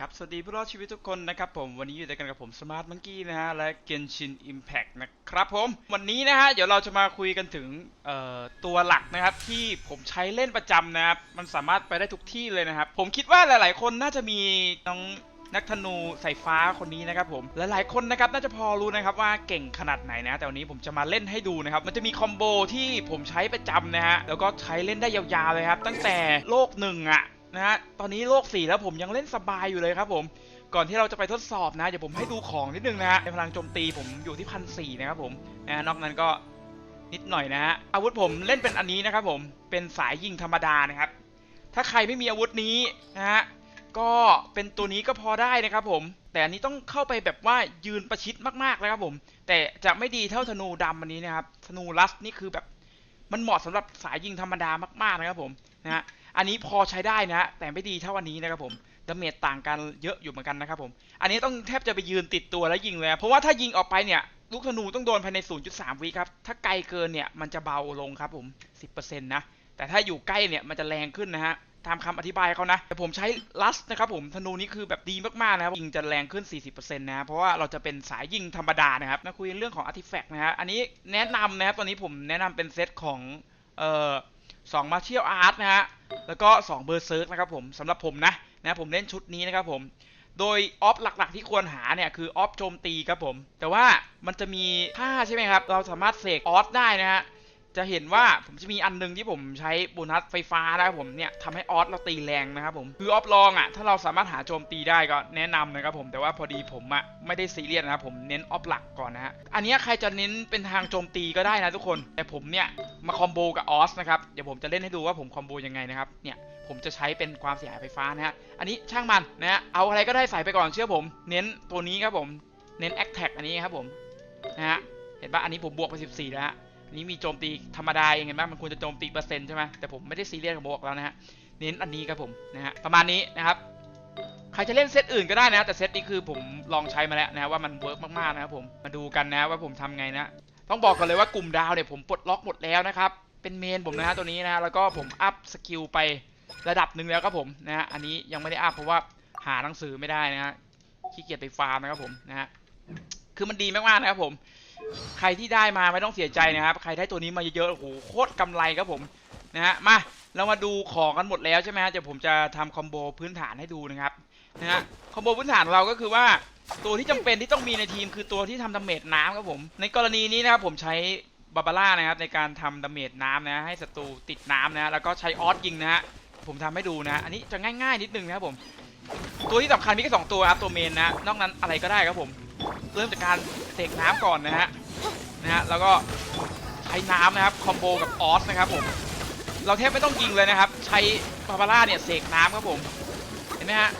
ครับสวัสดีผู้รอดชีวิตทุกคนนะครับผมวันนี้อยู่ด้วยกันกับผมสมาร์ทมังกี้นะฮะและ Genshin Impact นะครับผมวันนี้นะฮะเดี๋ยวเราจะมาคุยกันถึงตัวหลักนะครับที่ผมใช้เล่นประจำนะครับมันสามารถไปได้ทุกที่เลยนะครับ ผมคิดว่าหลาย ๆ คนน่าจะมีน้องนักธนูสายฟ้าคนนี้นะครับผมหลายๆคนนะครับน่าจะพอรู้นะครับว่าเก่งขนาดไหนนะ แต่วันนี้ผมจะมาเล่นให้ดูนะครับ มันจะมีคอมโบที่ผมใช้ประจำนะฮะแล้วก็ใช้เล่นได้ยาวๆเลยครับ ตั้งแต่โลกหนึ่งอะ นะฮะตอนนี้โลก4แล้วผมยังเล่นสบายอยู่เลยครับผมก่อนที่เราจะไปทดสอบนะเดี๋ยวผมให้ดูของนิดนึงนะฮะในพลังโจมตีผมอยู่ที่พันสี่นะครับผมนะนอกนั้นก็นิดหน่อยนะฮะอาวุธผมเล่นเป็นอันนี้นะครับผมเป็นสายยิงธรรมดานะครับ ถ้าใครไม่มีอาวุธนี้นะฮะก็เป็นตัวนี้ก็พอได้นะครับผม แต่อันนี้ต้องเข้าไปแบบว่ายืนประชิดมากๆนะครับผม แต่จะไม่ดีเท่าธนูดำอันนี้นะครับธนูลัสนี่คือแบบมันเหมาะสำหรับสายยิงธรรมดามากๆนะครับผมนะฮะ อันนี้พอใช้ได้นะ แต่ไม่ดีเท่าอันนี้นะครับผมดาเมจต่างกันเยอะอยู่เหมือนกันนะครับผม อันนี้ต้องแทบจะไปยืนติดตัวแล้วยิงเลยเพราะว่าถ้ายิงออกไปเนี่ยลูกธนูต้องโดนภายใน 0.3 วิครับ ถ้าไกลเกินเนี่ยมันจะเบาลงครับผม 10%นะ แต่ถ้าอยู่ใกล้เนี่ยมันจะแรงขึ้นนะฮะ ตามคำอธิบายเขานะ แต่ผมใช้ลัสนะครับผม ธนูนี้คือแบบดีมากๆนะครับ ยิงจะแรงขึ้น 40%นะ เพราะว่าเราจะเป็นสายยิงธรรมดานะครับ มาคุยเรื่องของอาร์ติแฟกต์นะฮะ อันนี้แนะนำนะครับ ตอนนี้ผมแนะนำเป็นเซตของ เอ่อ สองมาเชียลอาร์ตนะฮะ แล้วก็2เบอร์เซิร์กนะครับผมสำหรับผมนะนะผมเล่นชุดนี้นะครับผม โดยออฟหลักๆที่ควรหาเนี่ยคือออฟโจมตีครับผม แต่ว่ามันจะมีท่าใช่ไหมครับ เราสามารถเสกออฟได้นะฮะ จะเห็นว่าผมจะมีอันหนึงที่ผมใช้โบนัสไฟฟ้านะครับผมเนี่ยทำให้ออฟเราตีแรงนะครับผมคือออฟลองอะถ้าเราสามารถหาโจมตีได้ก็แนะนำนะครับผมแต่ว่าพอดีผมอะไม่ได้ซีเรียสนะครับผมเน้นออฟหลักก่อนนะฮะอันนี้ใครจะเน้นเป็นทางโจมตีก็ได้นะทุกคน แต่ผมเนี่ยมาคอมโบกับออสนะครับเดี๋ยวผมจะเล่นให้ดูว่าผมคอมโบยังไงนะครับเนี่ยผมจะใช้เป็นความเสียหายไฟฟ้านะฮะอันนี้ช่างมันนะฮะเอาอะไรก็ได้ใส่ไปก่อนเชื่อผม เน้นตัวนี้ครับผมเน้นแอคแท็กอันนี้ครับผมนะฮะเห็นปะอันนี้ผมบวกไป 14แล้วฮะ นี้มีโจมตีธรรมดาเองเห็นไหมมันควรจะโจมตีเปอร์เซ็นต์ใช่ไหมแต่ผมไม่ได้ซีเรียสกับบอกแล้วนะฮะเน้นอันนี้ครับผมนะฮะประมาณนี้นะครับใครจะเล่นเซตอื่นก็ได้นะ แต่เซตนี้คือผมลองใช้มาแล้วนะว่ามันเวิร์กมากๆนะครับผมมาดูกันนะว่าผมทำไงนะ ต้องบอกก่อนเลยว่ากลุ่มดาวเนี่ยผมปลดล็อกหมดแล้วนะครับเป็นเมนผมนะฮะตัวนี้นะฮะแล้วก็ผมอัพสกิลไประดับหนึ่งแล้วครับผมนะฮะอันนี้ยังไม่ได้อัพเพราะว่าหาหนังสือไม่ได้นะฮะขี้เกียจไปฟาร์มนะครับผมนะฮะคือมันดีมากๆนะครับผม ใครที่ได้มาไม่ต้องเสียใจนะครับ ใครได้ตัวนี้มาเยอะๆโอ้โหโคตรกำไรครับผมนะฮะมาเรามาดูของกันหมดแล้วใช่ไหมฮะเดี๋ยวผมจะทำคอมโบพื้นฐานให้ดูนะครับนะฮะคอมโบพื้นฐานเราก็คือว่าตัวที่จำเป็นที่ต้องมีในทีมคือตัวที่ทำดาเมจน้ำครับผม ในกรณีนี้นะครับผมใช้บาบาร่านะครับในการทำดาเมจน้ำนะให้ศัตรูติดน้ำนะแล้วก็ใช้ออสยิงนะฮะผมทำให้ดูนะ อันนี้จะง่ายๆนิดนึงนะครับผม ตัวที่สำคัญมีแค่สองตัวครับตัวเมนนะ นอกนั้นอะไรก็ได้ครับผม เริ่มจากการเสกน้ำก่อนนะฮะนะฮะแล้วก็ใช้น้ำนะครับคอมโบกับออสนะครับผมเราแทบไม่ต้องยิงเลยนะครับ ใช้บาบาร่าเนี่ยเสกน้ำครับผมเห็นไหมฮะ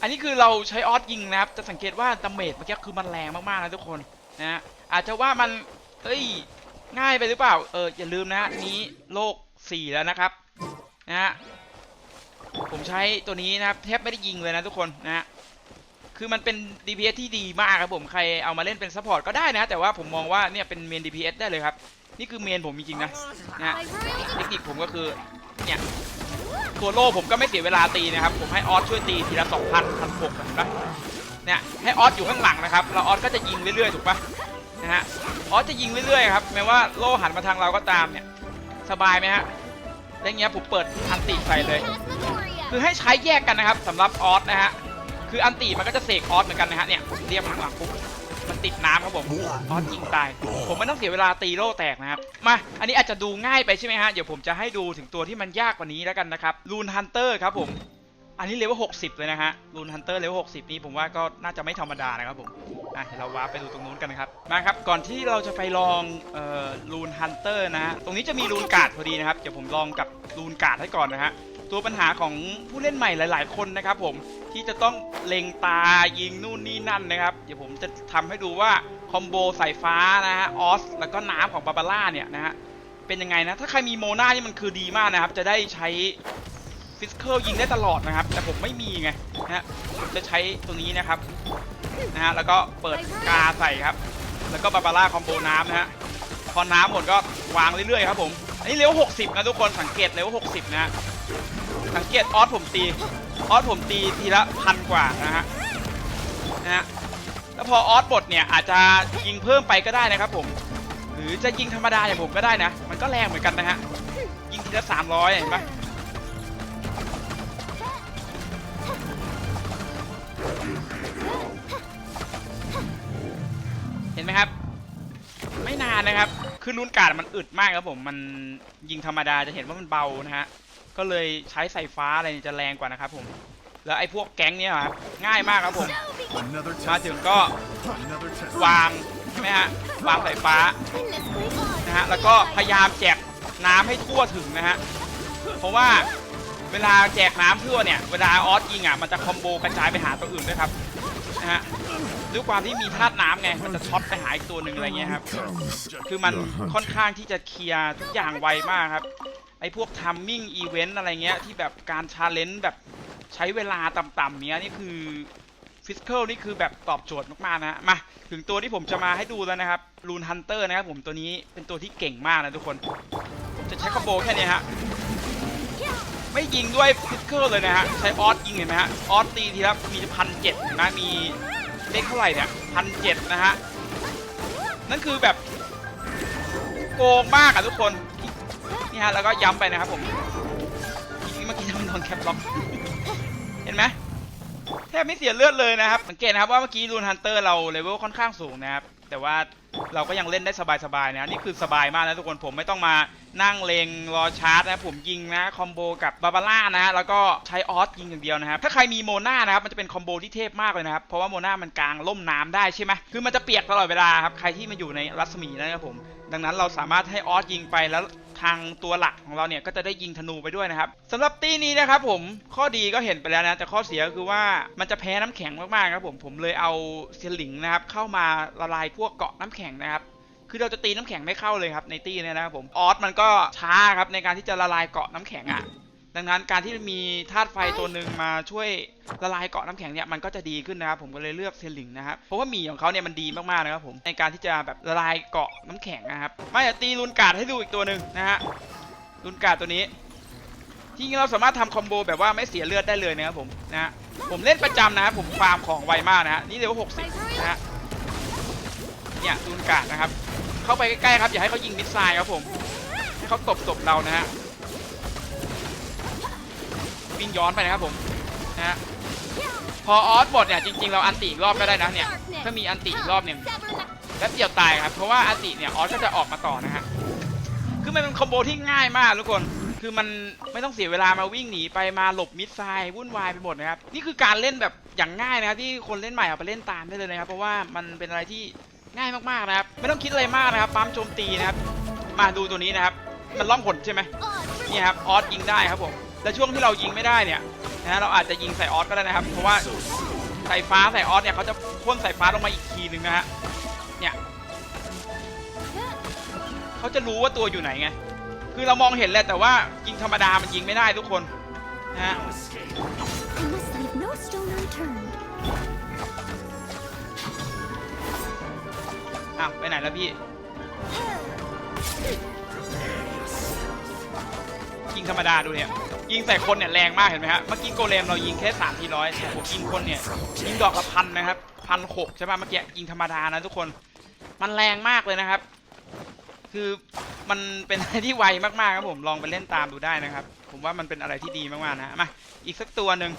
อันนี้คือเราใช้ออสยิงนะครับจะสังเกตว่าดาเมจเมื่อกี้คือมันแรงมากๆนะทุกคนนะฮะอาจจะว่ามันเฮ้ยง่ายไปหรือเปล่าเอออย่าลืมนะฮะนี้โลก 4 แล้วนะครับนะฮะผมใช้ตัวนี้นะครับแทบไม่ได้ยิงเลยนะทุกคนนะฮะ คือมันเป็น DPS ที่ดีมากครับผมใครเอามาเล่นเป็นซัพพอร์ตก็ได้นะ แต่ว่าผมมองว่าเนี่ยเป็นเมน DPS ได้เลยครับ นี่คือเมนผมจริงๆนะนะเทคนิคผมก็คือเนี่ยตัวโล่ผมก็ไม่เสียเวลาตีนะครับ ผมให้ออสช่วยตีทีละ2,000 1,600เห็นปะเนี่ยให้ออสอยู่ข้างหลังนะครับแล้วออสก็จะยิงเรื่อยๆถูกปะนะฮะออสจะยิงเรื่อยๆครับแม้ว่าโล่หันมาทางเราก็ตามเนี่ยสบายไหมฮะแล้วอย่างเงี้ยผมเปิดอันติใส่เลย คือให้ใช้แยกกันนะครับสำหรับออสนะฮะ คืออันติมันก็จะเสกออสเหมือนกันนะฮะเนี่ยเรียกมันหลังปุ๊บมันติดน้ำครับผมออสยิงตาย ผมไม่ต้องเสียเวลาตีโล่แตกนะครับ มา อันนี้อาจจะดูง่ายไปใช่ไหมฮะ เดี๋ยวผมจะให้ดูถึงตัวที่มันยากกว่านี้แล้วกันนะครับลูนฮันเตอร์ครับผม อันนี้เลเวล60 เลยนะฮะลูนฮันเตอร์เลเวล60 นี่ผมว่าก็น่าจะไม่ธรรมดานะครับผมอะเดี๋ยวเราว้าร์ปไปดูตรงนู้นกันนะครับ มาครับ ก่อนที่เราจะไปลองเอ่อลูนฮันเตอร์นะฮะ ตรงนี้จะมีลูนการ์ดพอดีนะครับ เดี๋ยวผมลองกับลูนการ์ดให้ก่อนนะฮะ ตัวปัญหาของผู้เล่นใหม่หลาย ๆ คนนะครับ ผมที่จะต้องเล็งตายิงนู่นนี่นั่นนะครับ เดี๋ยวผมจะทำให้ดูว่าคอมโบสายฟ้านะฮะออสแล้วก็น้ำของบาบาร่าเนี่ยนะฮะเป็นยังไงนะ ถ้าใครมีโมนานี่มันคือดีมากนะครับ จะได้ใช้ฟิสเคิลยิงได้ตลอดนะครับ แต่ผมไม่มีไงนะฮะผมจะใช้ตัวนี้นะครับนะฮะแล้วก็เปิดกาใส่ครับ แล้วก็บาบาร่าคอมโบน้ำนะฮะพอน้ำหมดก็วางเรื่อยๆครับผมอันนี้เลเวล60 นะทุกคนสังเกตเลเวล60 นะฮะ สังเกตออสผมตีออสผมตีทีละพันกว่านะฮะนะฮะแล้วพอออสบดเนี่ยอาจจะยิงเพิ่มไปก็ได้นะครับผม หรือจะยิงธรรมดาอย่างผมก็ได้นะ มันก็แรงเหมือนกันนะฮะยิงทีละสามร้อยเห็นปะเห็นไหมครับ ไม่นานนะครับ คือรุ่นการ์ดมันอึดมากครับผม มันยิงธรรมดาจะเห็นว่ามันเบานะฮะ ก็เลยใช้สายฟ้าอะไรจะแรงกว่านะครับผม แล้วไอ้พวกแก๊งเนี่ยครับง่ายมากครับผม มาถึงก็วางใช่ไหมฮะวางสายฟ้านะฮะแล้วก็พยายามแจกน้ำให้ทั่วถึงนะฮะเพราะว่าเวลาแจกน้ำทั่วเนี่ยเวลาออสยิงอะมันจะคอมโบกระจายไปหาตัวอื่นด้วยครับนะฮะด้วยความที่มีธาตุน้ำไงมันจะช็อตไปหาอีกตัวหนึ่งอะไรเงี้ยครับ คือมันค่อนข้างที่จะเคลียร์ทุกอย่างไวมากครับ พวกทัมมิ่งอีเวนต์อะไรเงี้ยที่แบบการชาเลนจ์แบบใช้เวลาต่ำๆเนี้ยนี่คือฟิสเคิลนี่คือแบบตอบโจทย์มากๆนะฮะมาถึงตัวที่ผมจะมาให้ดูแล้วนะครับลูนฮันเตอร์นะครับผมตัวนี้เป็นตัวที่เก่งมากนะทุกคน จะใช้คอมโบแค่นี้ฮะไม่ยิงด้วยฟิสเคิลเลยนะฮะใช้ออสยิงเห็นไหมฮะออสตีทีละมีพันเจ็ดนะมีเลขเท่าไหร่เนี่ยพันเจ็ดนะฮะนั่นคือแบบโกงมากอะทุกคน นี่ฮะแล้วก็ย้ำไปนะครับผมเมื่อกี้ทำโดนแคปล็อกเห็นไหมแทบไม่เสียเลือดเลยนะครับสังเกตนะครับว่าเมื่อกี้รูนฮันเตอร์เราเลเวลค่อนข้างสูงนะครับแต่ว่าเราก็ยังเล่นได้สบายๆนะนี่คือสบายมากนะทุกคนผมไม่ต้องมานั่งเลงรอชาร์จนะผมยิงนะคอมโบกับบาบาร่านะแล้วก็ใช้ออสยิงอย่างเดียวนะครับถ้าใครมีโมนานะครับมันจะเป็นคอมโบที่เทพมากเลยนะครับเพราะว่าโมนามันกลางล่มน้ำได้ใช่ไหมคือมันจะเปียกตลอดเวลาครับใครที่มาอยู่ในรัศมีนะครับผมดังนั้นเราสามารถให้ออสยิงไปแล้ว ทางตัวหลักของเราเนี่ยก็จะได้ยิงธนูไปด้วยนะครับสำหรับตีนี้นะครับผมข้อดีก็เห็นไปแล้วนะแต่ข้อเสียก็คือว่ามันจะแพ้น้ำแข็งมากๆครับผมผมเลยเอาเซลิงนะครับเข้ามาละลายพวกเกาะน้ำแข็งนะครับคือเราจะตีน้ำแข็งไม่เข้าเลยครับในตีเนี่ยนะครับผมออสมันก็ช้าครับในการที่จะละลายเกาะน้ำแข็งอะ ดังนั้นการที่มีธาตุไฟตัวหนึ่งมาช่วยละลายเกาะน้ำแข็งเนี่ยมันก็จะดีขึ้นนะครับผมก็เลยเลือกเซยนหลิงนะครับเพราะว่าหมีของเขาเนี่ยมันดีมากๆนะครับผมในการที่จะแบบละลายเกาะน้ำแข็งนะครับมาจะตีลุนการ์ดให้ดูอีกตัวหนึ่งนะฮะลุนการ์ดตัวนี้จริงๆเราสามารถทำคอมโบแบบว่าไม่เสียเลือดได้เลยนะครับผมนะฮะผมเล่นประจำนะครับผมฟาร์มของไวมากนะฮะนี่เลเวลหกสิบนะฮะเนี่ยลุนการ์ดนะครับ เข้าไปใกล้ๆครับอย่าให้เขายิงมิสไซล์ครับผมให้เขาตบตบเรานะฮะ วิ่งย้อนไปนะครับผมนะฮะพอออสหมดเนี่ยจริงๆเราอันติอีกรอบก็ได้นะเนี่ยถ้ามีอันติอีกรอบหนึ่งแป๊บเดียวตายครับเพราะว่าอันติเนี่ยออสก็จะออกมาต่อนะฮะคือมันเป็นคอมโบที่ง่ายมากทุกคนคือมันไม่ต้องเสียเวลามาวิ่งหนีไปมาหลบมิดไซด์วุ่นวายไปหมดนะครับนี่คือการเล่นแบบอย่างง่ายนะครับที่คนเล่นใหม่เอาไปเล่นตามได้เลยนะครับเพราะว่ามันเป็นอะไรที่ง่ายมากๆนะครับไม่ต้องคิดอะไรมากนะครับปั๊มโจมตีนะครับมาดูตัวนี้นะครับมันล่องหนใช่ไหมนี่ครับออสยิงได้ครับผม และช่วงที่เรายิงไม่ได้เนี่ยนะฮะเราอาจจะยิงใส่ออสก็ได้นะครับ เพราะว่าสายฟ้าใส่ออสเนี่ยเขาจะพ่นสายฟ้าลงมาอีกทีหนึ่งนะฮะเนี่ยเขาจะรู้ว่าตัวอยู่ไหนไงคือเรามองเห็นแหละแต่ว่ายิงธรรมดามันยิงไม่ได้ทุกคนนะฮะอ้าวไปไหนแล้วพี่ ยิงธรรมดาดูเนี่ยยิงใส่คนเนี่ยแรงมากเห็นไหมฮะเมื่อกี้โกเลมเรายิงแค่สามทีร้อยแต่ผมยิงคนเนี่ยยิงดอกละพันนะครับพันหกใช่ป่ะเมื่อกี้ยิงธรรมดานะทุกคนมันแรงมากเลยนะครับ คือมันเป็นอะไรที่ไวมากๆครับผมลองไปเล่นตามดูได้นะครับ ผมว่ามันเป็นอะไรที่ดีมากๆนะมาอีกสักตัวหนึ่ง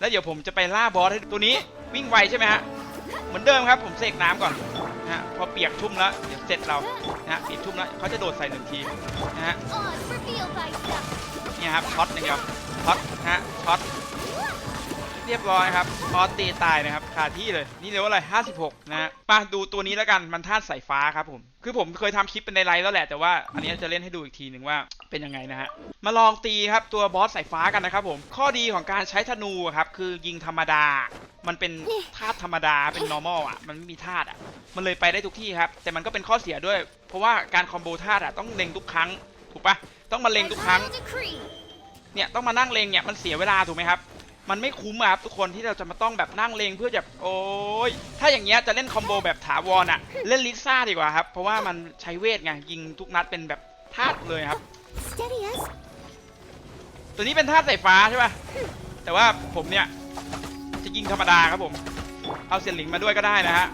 แล้วเดี๋ยวผมจะไปล่าบอสให้ตัวนี้วิ่งไวใช่ไหมฮะเหมือนเดิมครับผมเสกน้ำก่อนนะฮะพอเปียกชุ่มแล้วเดี๋ยวเสร็จเรานะฮะเปียกชุ่มแล้วเขาจะโดดใส่หนึ่งทีนะฮะ เนี่ยครับช็อตอย่างเดียวช็อตฮะช็อตเรียบร้อยครับออสตีตายนะครับคาที่เลยนี่เรียกว่าอะไร 56 นะฮะมาดูตัวนี้แล้วกันมันธาตุสายฟ้าครับผม คือผมเคยทำคลิปเป็นในไลฟ์แล้วแหละแต่ว่าอันนี้จะเล่นให้ดูอีกทีหนึ่งว่าเป็นยังไงนะฮะมาลองตีครับตัวบอสสายฟ้ากันนะครับผมข้อดีของการใช้ธนูครับคือยิงธรรมดา มันเป็นธาตุธรรมดาเป็น normal อะมันไม่มีธาตุอะมันเลยไปได้ทุกที่ครับแต่มันก็เป็นข้อเสียด้วย เพราะว่าการคอมโบธาตุอะต้องเล็งทุกครั้งถูกปะ ต้องมาเล็งทุกครั้ง เนี่ยต้องมานั่งเลงเนี่ยมันเสียเวลาถูกไหมครับ มันไม่คุ้มครับทุกคนที่เราจะมาต้องแบบนั่งเลงเพื่อแบบโอ้ยถ้าอย่างเงี้ยจะเล่นคอมโบแบบถาวรอะเล่นลิซ่าดีกว่าครับ เพราะว่ามันใช้เวทไงยิงทุกนัดเป็นแบบธาตุเลยครับ ตัวนี้เป็นธาตุสายฟ้าใช่ป่ะ แต่ว่าผมเนี่ยจะยิงธรรมดาครับผม เอาเซนหลิงมาด้วยก็ได้นะฮะ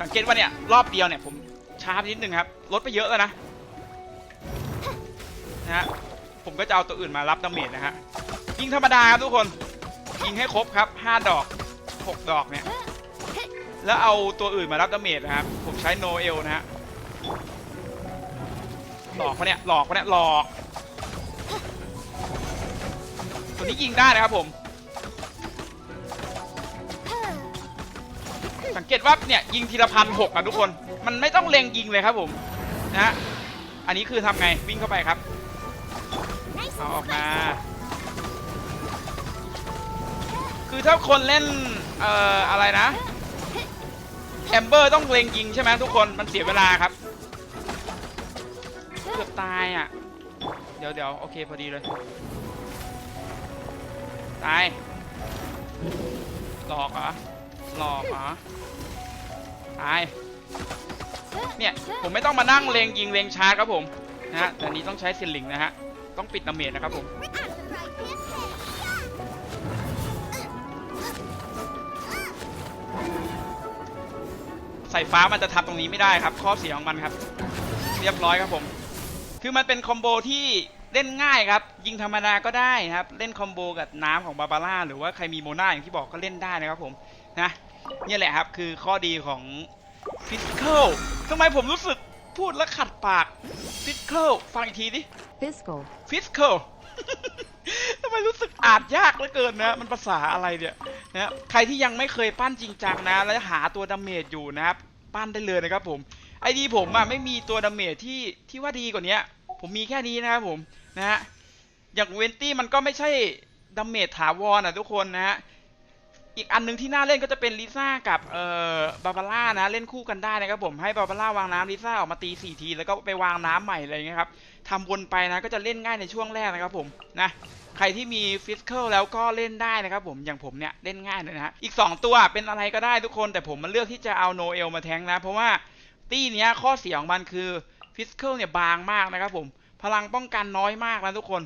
สังเกตว่าเนี่ยรอบเดียวเนี่ยผมช้าไปนิดนึงครับ ลดไปเยอะแล้วนะ นะฮะผมก็จะเอาตัวอื่นมารับดาเมจนะฮะยิงธรรมดาครับทุกคนยิงให้ครบครับ 5 ดอก 6 ดอกเนี่ยแล้วเอาตัวอื่นมารับดาเมจนะครับผมใช้โนเอลนะฮะหลอกปะเนี่ยหลอกปะเนี่ยหลอกตัวนี้ยิงได้นะครับผมสังเกตว่าเนี่ยยิงทีละพันหกอะทุกคน มันไม่ต้องเล็งยิงเลยครับผมนะฮะอันนี้คือทำไงวิ่งเข้าไปครับ เอาออกมา คือถ้าคนเล่น เอ่อ อะไรนะแอมเบอร์ต้องเล็งยิงใช่ไหมทุกคนมันเสียเวลาครับ เกือบตายอะ เดี๋ยวเดี๋ยวโอเคพอดีเลย ตาย หลอกเหรอ หลอกเหรอ ตาย เนี่ย ผมไม่ต้องมานั่งเลงยิงเลงชาร์จครับผม นะฮะแต่นนี้ต้องใช้ซิลลิงนะฮะ ต้องปิดดาเมจนะครับผม I'm the right man. สายฟ้ามันจะทำตรงนี้ไม่ได้ครับ ข้อเสียของมันครับ เรียบร้อยครับผม คือมันเป็นคอมโบที่เล่นง่ายครับ ยิงธรรมดาก็ได้นะครับ เล่นคอมโบกับน้ำของบาบาร่าหรือว่าใครมีโมนาอย่างที่บอกก็เล่นได้นะครับผมนะเนี่ยแหละครับคือข้อดีของฟิสิก a l ทำไมผมรู้สึกพูดแล้วขัดปากฟิสิก a l ฟังอีกทีดิ Fiscal. ฟิส c a l ทำไมรู้สึกอ่านยากเหลือเกินนะ มันภาษาอะไรเนี่ยนะใครที่ยังไม่เคยปั้นจริงจังนะ แล้วหาตัวดาเมจอยู่นะครับ ปั้นได้เลยนะครับผมไอดีผมอะไม่มีตัวดาเมจที่ที่ว่าดีกว่านี้ผมมีแค่นี้นะครับผมนะฮะอย่างเวนตี้มันก็ไม่ใช่ดาเมจถาวรนะทุกคนนะฮะ อีกอันหนึงที่น่าเล่นก็จะเป็นลิซ่ากับเอ่อบาบาร่านะเล่นคู่กันได้นะครับผมให้บาบาร่าวางน้ำลิซ่าออกมาตีสี่ที แล้วก็ไปวางน้ำใหม่อะไรอย่างเงี้ยครับทำวนไปนะก็จะเล่นง่ายในช่วงแรกนะครับผมนะใครที่มีฟิสเคิลแล้วก็เล่นได้นะครับผมอย่างผมเนี่ยเล่นง่ายเลยนะฮะอีก 2 ตัวเป็นอะไรก็ได้ทุกคน แต่ผมมันเลือกที่จะเอาโนเอลมาแทงนะ เพราะว่าตี้เนี้ยข้อเสียของมันคือฟิสเคิลเนี่ยบางมากนะครับผมพลังป้องกันน้อยมากนะทุกคน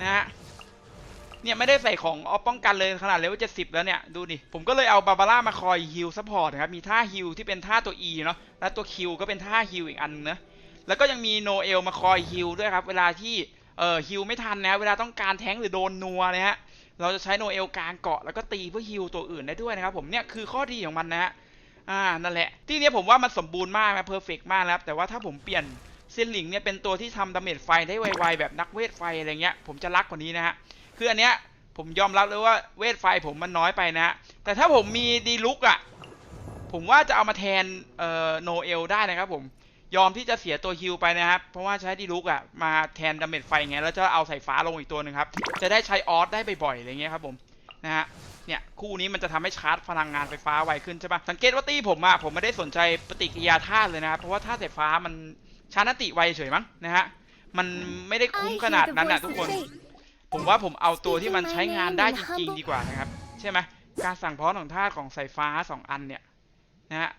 นะฮะ เนี่ยไม่ได้ใส่ของออฟป้องกันเลยขนาดเลเวลเจ็ดสิบแล้วเนี่ยดูดิผมก็เลยเอาบาบาร่ามาคอยฮิลซัพพอร์ตนะครับมีท่าฮิลที่เป็นท่าตัว E เนาะและตัว Q ก็เป็นท่าฮิลอีกอันนะแล้วก็ยังมีโนเอลมาคอยฮิลด้วยครับ เวลาที่เอ่อฮิวไม่ทันนะเวลาต้องการแทงหรือโดนนัวนะฮะเราจะใช้โนเอลกลางเกาะแล้วก็ตีเพื่อฮิวตัวอื่นได้ด้วยนะครับผมเนี่ยคือข้อดีของมันนะฮะอ่านั่นแหละ ที่เนี้ยผมว่ามันสมบูรณ์มากนะเพอร์เฟกมากนะครับแต่ว่าถ้าผมเปลี่ยนเซนหลิงเนี่ยเป็นตัวที่ทำดาเมจไฟได้ไวๆแบบนักเวทไฟอะไรเงี้ยผมจะรักกว่านี้นะฮะ คืออันเนี้ยผมยอมรับเลยว่าเวทไฟผมมันน้อยไปนะฮะแต่ถ้าผมมีดีลุกอะผมว่าจะเอามาแทนเอ่อโนเอลได้นะครับผมยอมที่จะเสียตัวฮิลไปนะครับ เพราะว่าใช้ดีลุกอะมาแทนดาเมจไฟไงแล้วจะเอาสายฟ้าลงอีกตัวหนึ่งครับ จะได้ใช้ออสได้บ่อยๆอะไรเงี้ยครับผมนะฮะเนี่ยคู่นี้มันจะทำให้ชาร์จพลังงานไฟฟ้าไวขึ้นใช่ปะสังเกตว่าตีผมอะผมไม่ได้สนใจปฏิกิริยาธาตุเลยนะครับเพราะว่าธาตุไฟฟ้ามันชาร์จนติไวเฉยมั้งนะฮะมันไม่ได้คุ้มขนาดนั้นนะทุกคน ผมว่าผมเอาตัวที่มันใช้งานได้จริงๆดีกว่านะครับ ใช่ไหมการสั่งพ้อของธาตุของสายฟ้าสองอันเนี่ยนะฮะ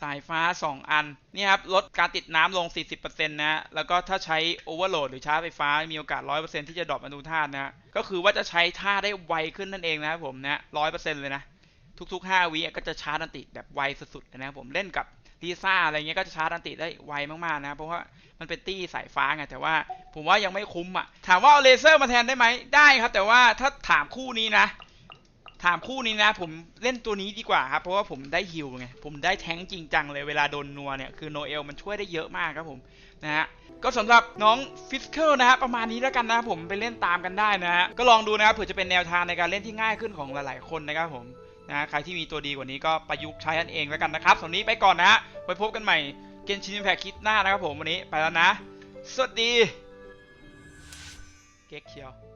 สายฟ้า 2 อัน นี่ครับ ลดการติดน้ำลง 40%นะ แล้วก็ถ้าใช้โอเวอร์โหลดหรือชาร์จไฟฟ้า มีโอกาส 100%ที่จะดรอปอนุธาตุนะฮะก็คือว่าจะใช้ท่าได้ไวขึ้นนั่นเองนะครับผมนะร้อยเปอร์เซ็นต์เลยนะ ทุกๆ 5 วิก็จะชาร์จอันติแบบไวสุดๆเลยนะครับผมเล่นกับ ลิซ่าอะไรเงี้ยก็จะชาร์จอันติได้ไวมากๆนะเพราะว่ามันเป็นตี้สายฟ้าไงแต่ว่าผมว่ายังไม่คุ้มอะถามว่าเอาเลเซอร์มาแทนได้ไหมได้ครับ แต่ว่าถ้าถามคู่นี้นะ ถามคู่นี้นะ ผมเล่นตัวนี้ดีกว่าครับเพราะว่าผมได้ฮิลไงผมได้แท้งจริงจังเลยเวลาโดนนัวเนี่ยคือโนเอลมันช่วยได้เยอะมากครับผมนะฮะก็สำหรับน้องฟิสเคิลนะฮะประมาณนี้แล้วกันนะผมไปเล่นตามกันได้นะฮะก็ลองดูนะครับเผื่อจะเป็นแนวทางในการเล่นที่ง่ายขึ้นของหลายๆคนนะครับผม นะใครที่มีตัวดีกว่านี้ก็ประยุกต์ใช้กันเองแล้วกันนะครับสำหรับวันนี้ไปก่อนนะฮะไว้พบกันใหม่เกนชินแพคคิดหน้านะครับผมวันนี้ไปแล้วนะ สวัสดี เก๊กเชียว